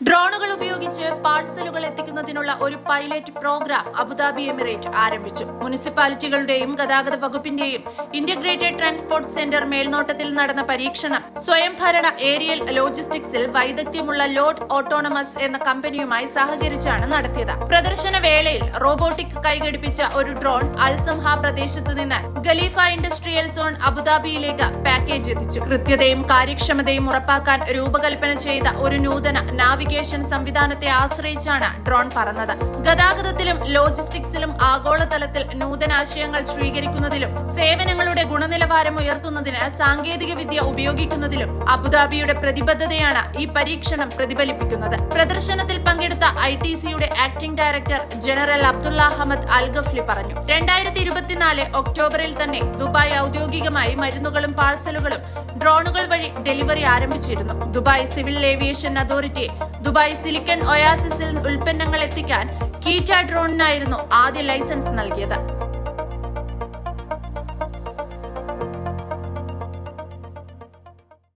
ഡ്രോണുകൾ ഉപയോഗിച്ച് പാഴ്സലുകൾ എത്തിക്കുന്നതിനുള്ള ഒരു പൈലറ്റ് പ്രോഗ്രാം അബുദാബി എമിറേറ്റ് ആരംഭിച്ചു. മുനിസിപ്പാലിറ്റികളുടെയും ഗതാഗത വകുപ്പിന്റെയും ഇന്റഗ്രേറ്റഡ് ട്രാൻസ്പോർട്ട് സെന്റർ മേൽനോട്ടത്തിൽ നടന്ന പരീക്ഷണം സ്വയംഭരണ ഏരിയൽ ലോജിസ്റ്റിക്സിൽ വൈദഗ്ധ്യമുള്ള ലോഡ് ഓട്ടോണമസ് എന്ന കമ്പനിയുമായി സഹകരിച്ചാണ് നടത്തിയത്. പ്രദർശന വേളയിൽ റോബോട്ടിക് കൈകടിപ്പിച്ച ഒരു ഡ്രോൺ അൽസംഹ പ്രദേശത്തു നിന്ന് ഖലീഫ ഇൻഡസ്ട്രിയൽ സോൺ അബുദാബിയിലേക്ക് പാക്കേജ് എത്തിച്ചു. കൃത്യതയും കാര്യക്ഷമതയും ഉറപ്പാക്കാൻ രൂപകൽപ്പന ചെയ്ത ഒരു നൂതന നാവിഗേഷൻ സംവിധാനത്തെ ആശ്രയിച്ചാണ് ഡ്രോൺ പറന്നത്. ഗതാഗതത്തിലും ലോജിസ്റ്റിക്സിലും ആഗോളതലത്തിൽ നൂതനാശയങ്ങൾ സ്വീകരിക്കുന്നതിലും സേവനങ്ങളുടെ ഗുണനിലവാരം ഉയർത്തുന്നതിന് സാങ്കേതിക വിദ്യ ഉപയോഗിക്കുന്നതിലും അബുദാബിയുടെ പ്രതിബദ്ധതയാണ് ഈ പരീക്ഷണം പ്രതിഫലിപ്പിക്കുന്നത്. പ്രദർശനത്തിൽ പങ്കെടുത്ത ഐ ടി സിയുടെ acting director general Abdullah Ahmed Al Gafli പറഞ്ഞു. രണ്ടായിരത്തി ഇരുപത്തിനാല് ഒക്ടോബറിൽ തന്നെ ദുബായ് ഔദ്യോഗികമായി മരുന്നുകളും പാഴ്സലുകളും ഡ്രോണുകൾ വഴി ഡെലിവറി ആരംഭിച്ചിരുന്നു. Dubai Civil Aviation Authority Dubai Silicon ഒയാസിസിൽ ഉൽപ്പന്നങ്ങൾ എത്തിക്കാൻ കീറ്റ ഡ്രോണിനായിരുന്നു ആദ്യ ലൈസൻസ് നൽകിയത്.